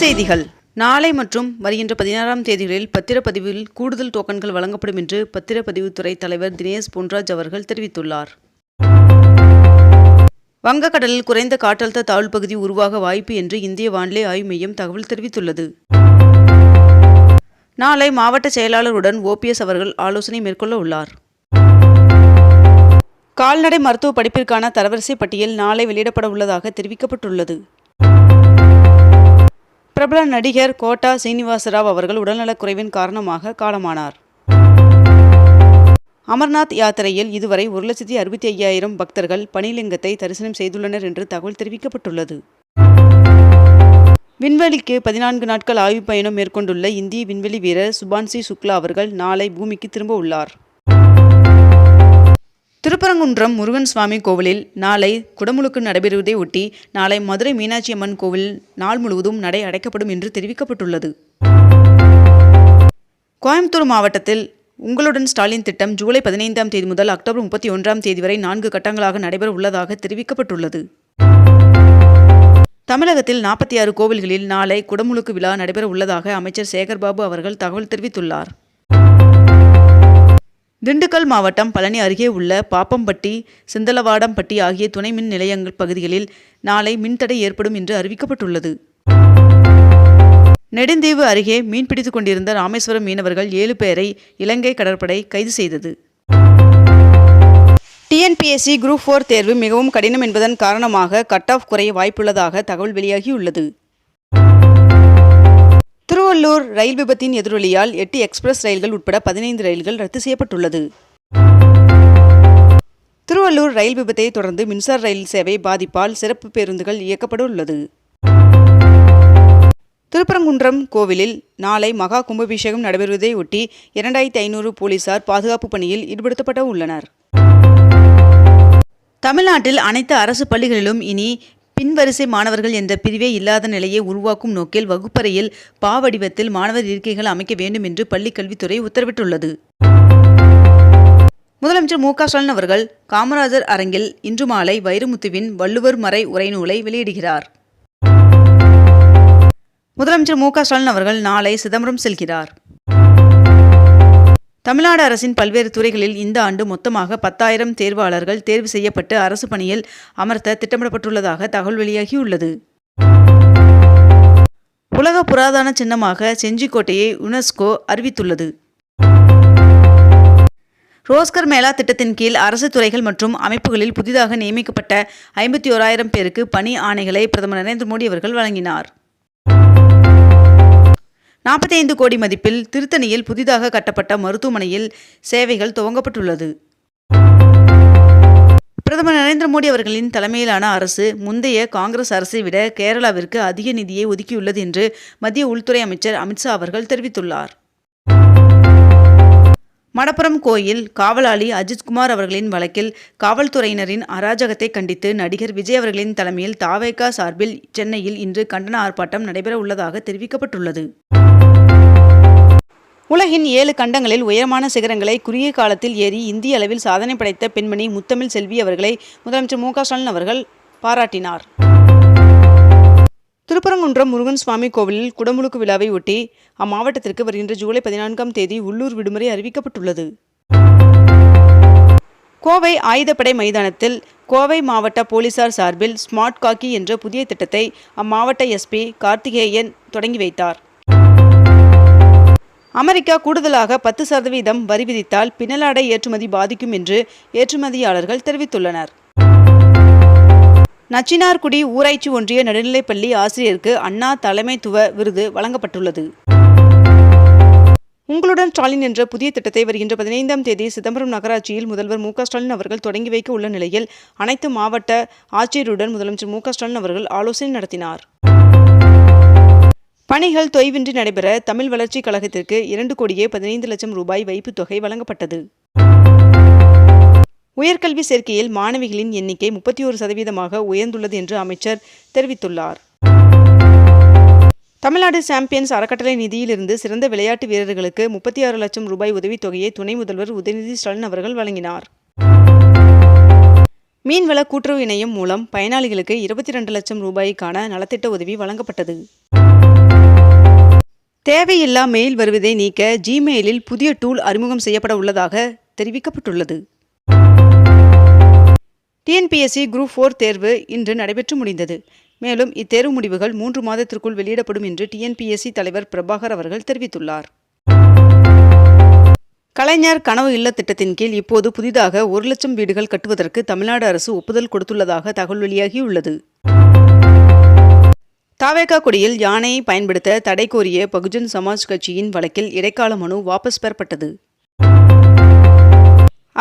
செய்திகள். நாளை மற்றும் வருகின்ற பதினாறாம் தேதிகளில் பத்திரப்பதிவில் கூடுதல் டோக்கன்கள் வழங்கப்படும் என்று பத்திரப்பதிவுத்துறை தலைவர் தினேஷ் பொன்ராஜ் அவர்கள் தெரிவித்துள்ளார். வங்கக்கடலில் குறைந்த காற்றழுத்த தாழ்வு பகுதி உருவாக வாய்ப்பு என்று இந்திய வானிலை ஆய்வு மையம் தகவல் தெரிவித்துள்ளது. நாளை மாவட்ட செயலாளருடன் ஓபிஎஸ் அவர்கள் ஆலோசனை மேற்கொள்ள உள்ளார். கால்நடை மருத்துவ படிப்பிற்கான தரவரிசை பட்டியல் நாளை வெளியிடப்பட உள்ளதாக தெரிவிக்கப்பட்டுள்ளது. பிரபல நடிகர் கோட்டா சீனிவாசராவ் அவர்கள் உடல்நலக்குறைவின் காரணமாக காலமானார். அமர்நாத் யாத்திரையில் இதுவரை ஒரு லட்சத்தி அறுபத்தி ஐயாயிரம் பக்தர்கள் பனிலிங்கத்தை தரிசனம் செய்துள்ளனர் என்று தகவல் தெரிவிக்கப்பட்டுள்ளது. விண்வெளிக்கு பதினான்கு நாட்கள் ஆய்வுப் பயணம் மேற்கொண்டுள்ள இந்திய விண்வெளி வீரர் சுபான்சி சுக்லா அவர்கள் நாளை பூமிக்கு திரும்ப உள்ளார். திருப்பரங்குன்றம் முருகன் சுவாமி கோவிலில் நாளை குடமுழுக்கு நடைபெறுவதை ஒட்டி நாளை மதுரை மீனாட்சி அம்மன் கோவில் நாள் முழுவதும் நடை அடைக்கப்படும் என்று தெரிவிக்கப்பட்டுள்ளது. கோயம்புத்தூர் மாவட்டத்தில் உங்களுடன் ஸ்டாலின் திட்டம் ஜூலை பதினைந்தாம் தேதி முதல் அக்டோபர் முப்பத்தி ஒன்றாம் தேதி வரை நான்கு கட்டங்களாக நடைபெற உள்ளதாக தெரிவிக்கப்பட்டுள்ளது. தமிழகத்தில் நாற்பத்தி ஆறு கோவில்களில் நாளை குடமுழுக்கு விழா நடைபெற உள்ளதாக அமைச்சர் சேகர்பாபு அவர்கள் தகவல் தெரிவித்துள்ளார். திண்டுக்கல் மாவட்டம் பழனி அருகே உள்ள பாப்பம்பட்டி சிந்தலவாடம்பட்டி ஆகிய துணை மின் நிலையங்கள் பகுதிகளில் நாளை மின்தடை ஏற்படும் என்று அறிவிக்கப்பட்டுள்ளது. நெடுந்தீவு அருகே மீன்பிடித்துக் கொண்டிருந்த ராமேஸ்வரம் மீனவர்கள் ஏழு பேரை இலங்கை கடற்படை கைது செய்தது. டிஎன்பிஎஸ்சி குரூப் ஃபோர் தேர்வு மிகவும் கடினம் என்பதன் காரணமாக கட் ஆஃப் குறைய வாய்ப்புள்ளதாக தகவல் வெளியாகியுள்ளது. திருவள்ளூர் ரயில் விபத்தின் எதிரொலியால் எட்டு எக்ஸ்பிரஸ் ரயில்கள் உட்பட பதினைந்து ரயில்கள் ரத்து செய்யப்பட்டுள்ளது. திருவள்ளூர் ரயில் விபத்தை தொடர்ந்து மின்சார ரயில் சேவை பாதிப்பால் சிறப்பு பேருந்துகள் இயக்கப்பட உள்ளது. திருப்பரங்குன்றம் கோவிலில் நாளை மகா கும்பாபிஷேகம் நடைபெறுவதை ஒட்டி இரண்டாயிரத்தி ஐநூறு போலீசார் பாதுகாப்பு பணியில் ஈடுபடுத்தப்பட உள்ளனர். தமிழ்நாட்டில் அனைத்து அரசு பள்ளிகளிலும் இனி பின்வரிசை மாணவர்கள் என்ற பிரிவே இல்லாத நிலையை உருவாக்கும் நோக்கில் வகுப்பறையில் பாவடிவத்தில் மாணவர் இருக்கைகள் அமைக்க வேண்டும் என்று பள்ளிக் கல்வித்துறை உத்தரவிட்டுள்ளது. முதலமைச்சர் மு க ஸ்டாலின் அவர்கள் காமராஜர் அரங்கில் இன்று மாலை வைரமுத்துவின் வள்ளுவர் மறை உரைநூலை வெளியிடுகிறார். முதலமைச்சர் மு க ஸ்டாலின் அவர்கள் நாளை சிதம்பரம் செல்கிறார். தமிழ்நாடு அரசின் பல்வேறு துறைகளில் இந்த ஆண்டு மொத்தமாக பத்தாயிரம் தேர்வாளர்கள் தேர்வு செய்யப்பட்டு அரசு பணியில் அமர்த்த திட்டமிடப்பட்டுள்ளதாக தகவல் வெளியாகியுள்ளது. உலக புராதன சின்னமாக செஞ்சிக்கோட்டையை யுனெஸ்கோ அறிவித்துள்ளது. ரோஸ்கர் மேளா திட்டத்தின் கீழ் அரசு துறைகள் மற்றும் அமைப்புகளில் புதிதாக நியமிக்கப்பட்ட ஐம்பத்தி ஓராயிரம் பேருக்கு பணி ஆணைகளை பிரதமர் நரேந்திர மோடி அவர்கள் வழங்கினார். நாற்பத்தைந்து கோடி மதிப்பில் திருத்தணியில் புதிதாக கட்டப்பட்ட மருத்துவமனையில் சேவைகள் துவங்கப்பட்டுள்ளது. பிரதமர் நரேந்திர மோடி அவர்களின் தலைமையிலான அரசு முந்தைய காங்கிரஸ் அரசை விட கேரளாவிற்கு அதிக நிதியை ஒதுக்கியுள்ளது என்று மத்திய உள்துறை அமைச்சர் அமித்ஷா அவர்கள் தெரிவித்துள்ளார். மடப்புரம் கோயில் காவலாளி அஜித்குமார் அவர்களின் வழக்கில் காவல்துறையினரின் அராஜகத்தை கண்டித்து நடிகர் விஜய் அவர்களின் தலைமையில் தாவேகா சார்பில் சென்னையில் இன்று கண்டன ஆர்ப்பாட்டம் நடைபெற உள்ளதாக தெரிவிக்கப்பட்டுள்ளது. உலகின் ஏழு கண்டங்களில் உயரமான சிகரங்களை குறுகிய காலத்தில் ஏறி இந்திய அளவில் சாதனை படைத்த பெண்மணி முத்தமிழ் செல்வி அவர்களை முதலமைச்சர் மு ஸ்டாலின் அவர்கள் பாராட்டினார். திருப்பரங்குன்றம் முருகன் சுவாமி கோவிலில் குடமுழுக்கு விழாவை ஒட்டி அம்மாவட்டத்திற்கு வருகின்ற ஜூலை பதினான்காம் தேதி உள்ளூர் விடுமுறை அறிவிக்கப்பட்டுள்ளது. கோவை ஆயுதப்படை மைதானத்தில் கோவை மாவட்ட போலீசார் சார்பில் ஸ்மார்ட் காக்கி என்ற புதிய திட்டத்தை அம்மாவட்ட எஸ்பி கார்த்திகேயன் தொடங்கி வைத்தார். அமெரிக்கா கூடுதலாக பத்து சதவீதம் வரி விதித்தால் பின்னலாடை ஏற்றுமதி பாதிக்கும் என்று ஏற்றுமதியாளர்கள் தெரிவித்துள்ளனர். நச்சினார்குடி ஊராட்சி ஒன்றிய நடுநிலைப்பள்ளி ஆசிரியருக்கு அண்ணா தலைமைத்துவ விருது வழங்கப்பட்டுள்ளது. உங்களுடன் ஸ்டாலின் என்ற புதிய திட்டத்தை வருகின்ற பதினைந்தாம் தேதி சிதம்பரம் நகராட்சியில் முதல்வர் மு ஸ்டாலின் அவர்கள் தொடங்கி வைக்க உள்ள நிலையில் அனைத்து மாவட்ட ஆட்சியருடன் முதலமைச்சர் மு ஸ்டாலின் அவர்கள் ஆலோசனை நடத்தினார். பணிகள் தொய்வின்றி நடைபெற தமிழ் வளர்ச்சிக் கழகத்திற்கு இரண்டு கோடியே பதினைந்து லட்சம் ரூபாய் வைப்புத் தொகை வழங்கப்பட்டது. உயர்கல்வி சேர்க்கையில் மாணவிகளின் எண்ணிக்கை முப்பத்தி ஒரு சதவீதமாக உயர்ந்துள்ளது என்று அமைச்சர் தெரிவித்துள்ளார். தமிழ்நாடு சாம்பியன்ஸ் அறக்கட்டளை நிதியிலிருந்து சிறந்த விளையாட்டு வீரர்களுக்கு முப்பத்தி ஆறு லட்சம் ரூபாய் உதவித்தொகையை துணை முதல்வர் உதயநிதி ஸ்டாலின் அவர்கள் வழங்கினார். மீன்வள கூட்டுறவு இணையம் மூலம் பயனாளிகளுக்கு இருபத்தி இரண்டு லட்சம் ரூபாய்க்கான நலத்திட்ட உதவி வழங்கப்பட்டது. தேவையில்லா மெயில் வருவதை நீக்க ஜிமெயிலில் புதிய டூல் அறிமுகம் செய்யப்பட உள்ளதாக தெரிவிக்கப்பட்டுள்ளது. டிஎன்பிஎஸ்சி குரூப் ஃபோர் தேர்வு இன்று நடைபெற்று முடிந்தது. மேலும் இத்தேர்வு முடிவுகள் மூன்று மாதத்திற்குள் வெளியிடப்படும் என்று டிஎன்பிஎஸ்சி தலைவர் பிரபாகர் அவர்கள் தெரிவித்துள்ளார். கலைஞர் கனவு இல்ல திட்டத்தின் கீழ் இப்போது புதிதாக ஒரு லட்சம் வீடுகள் கட்டுவதற்கு தமிழ்நாடு அரசு ஒப்புதல் கொடுத்துள்ளதாக தகவல் வெளியாகியுள்ளது. தாவேகா கொடியில் யானையை பயன்படுத்த தடை கோரிய பகுஜன் சமாஜ் கட்சியின் வழக்கில் இடைக்கால மனு வாபஸ் பெறப்பட்டது.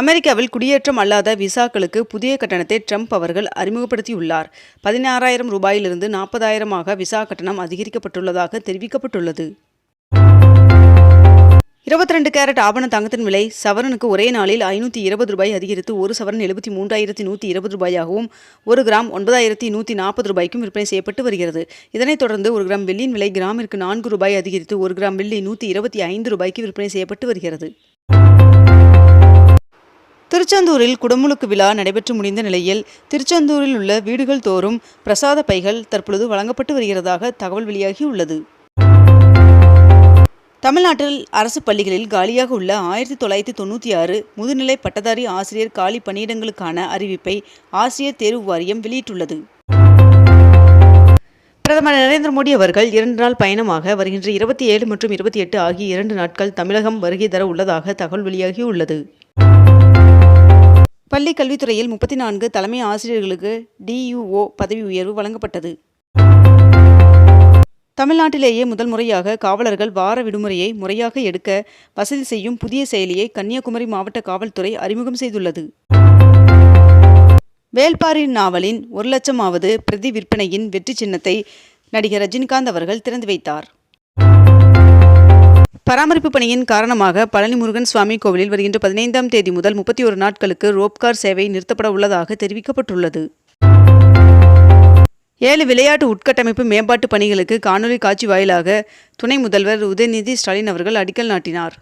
அமெரிக்காவில் குடியேற்றம் அல்லாத விசாக்களுக்கு புதிய கட்டணத்தை ட்ரம்ப் அவர்கள் அறிமுகப்படுத்தியுள்ளார். பதினாறாயிரம் ரூபாயிலிருந்து நாற்பதாயிரமாக விசா கட்டணம் அதிகரிக்கப்பட்டுள்ளதாக தெரிவிக்கப்பட்டுள்ளது. இருபத்தி ரெண்டு கேரட் ஆபண தங்கத்தின் விலை சவரனுக்கு ஒரே நாளில் ஐநூற்றி இருபது ரூபாய் அதிகரித்து ஒரு சவரன் எழுபத்தி மூன்றாயிரத்தி நூற்றி இருபது ரூபாயாகவும் ஒரு கிராம் ஒன்பதாயிரத்தி நூற்றி நாற்பது ரூபாய்க்கும் விற்பனை செய்யப்பட்டு வருகிறது. இதனைத் தொடர்ந்து ஒரு கிராம் வெள்ளியின் விலை கிராமிற்கு நான்கு ரூபாய் அதிகரித்து ஒரு கிராம் வெள்ளி நூற்றி இருபத்தி ஐந்து ரூபாய்க்கு விற்பனை செய்யப்பட்டு வருகிறது. திருச்செந்தூரில் குடமுழுக்கு விழா நடைபெற்று முடிந்த நிலையில் திருச்செந்தூரில் உள்ள வீடுகள் தோறும் பிரசாத பைகள் தற்பொழுது வழங்கப்பட்டு வருகிறதாக தகவல் வெளியாகியுள்ளது. தமிழ்நாட்டில் அரசு பள்ளிகளில் காலியாக உள்ள ஆயிரத்தி தொள்ளாயிரத்தி தொண்ணூற்றி ஆறு முதுநிலை பட்டதாரி ஆசிரியர் காலி பணியிடங்களுக்கான அறிவிப்பை ஆசிரியர் தேர்வு வாரியம் வெளியிட்டுள்ளது. பிரதமர் நரேந்திர மோடி அவர்கள் இரண்டு நாள் பயணமாக வருகின்ற இருபத்தி ஏழு மற்றும் இருபத்தி எட்டு ஆகிய இரண்டு நாட்கள் தமிழகம் வருகை தர உள்ளதாக தகவல் வெளியாகியுள்ளது. பள்ளி கல்வித்துறையில் முப்பத்தி நான்கு தலைமை ஆசிரியர்களுக்கு டியூஓ பதவி உயர்வு வழங்கப்பட்டது. தமிழ்நாட்டிலேயே முதல் முறையாக காவலர்கள் வார விடுமுறையை முறையாக எடுக்க வசதி செய்யும் புதிய செயலியை கன்னியாகுமரி மாவட்ட காவல்துறை அறிமுகம் செய்துள்ளது. வேல்பாரி நாவலின் ஒரு லட்சமாவது பிரதி விற்பனையின் வெற்றி சின்னத்தை நடிகர் ரஜினிகாந்த் அவர்கள் திறந்து வைத்தார். பராமரிப்பு பணியின் காரணமாக பழனி முருகன் சுவாமி கோவிலில் வருகின்ற பதினைந்தாம் தேதி முதல் முப்பத்தி ஒரு நாட்களுக்கு ரோப்கார் சேவை நிறுத்தப்பட உள்ளதாக தெரிவிக்கப்பட்டுள்ளது. ஏழு விளையாட்டு உட்கட்டமைப்பு மேம்பாட்டு பணிகளுக்கு காணொலி காட்சி வாயிலாக துணை முதல்வர் உதயநிதி ஸ்டாலின் அவர்கள் அடிக்கல் நாட்டினார்.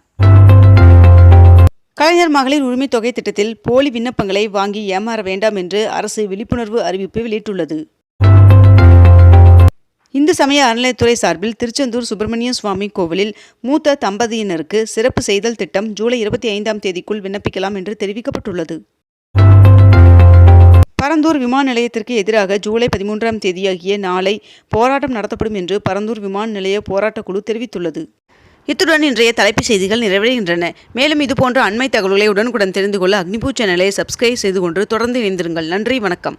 கலைஞர் மகளிர் உரிமை தொகை திட்டத்தில் போலி விண்ணப்பங்களை வாங்கி ஏமாற வேண்டாம் என்று அரசு விழிப்புணர்வு அறிவிப்பு வெளியிட்டுள்ளது. இந்து சமய அறநிலையத்துறை சார்பில் திருச்செந்தூர் சுப்பிரமணிய சுவாமி கோவிலில் மூத்த தம்பதியினருக்கு சிறப்பு செய்தல் திட்டம் ஜூலை இருபத்தி ஐந்தாம் தேதிக்குள் விண்ணப்பிக்கலாம் என்று தெரிவிக்கப்பட்டுள்ளது. பரந்தூர் விமான நிலையத்திற்கு எதிராக ஜூலை பதிமூன்றாம் தேதியாகிய நாளை போராட்டம் நடத்தப்படும் என்று பரந்தூர் விமான நிலைய போராட்டக் குழு தெரிவித்துள்ளது. இத்துடன் இன்றைய தலைப்புச் செய்திகள் நிறைவடைகின்றன. மேலும் இதுபோன்ற அண்மை தகவல்களை உடனுக்குடன் தெரிந்து கொள்ள அக்னிபூ சேனலை சப்ஸ்கிரைப் செய்து கொண்டு தொடர்ந்து இணைந்திருங்கள். நன்றி வணக்கம்.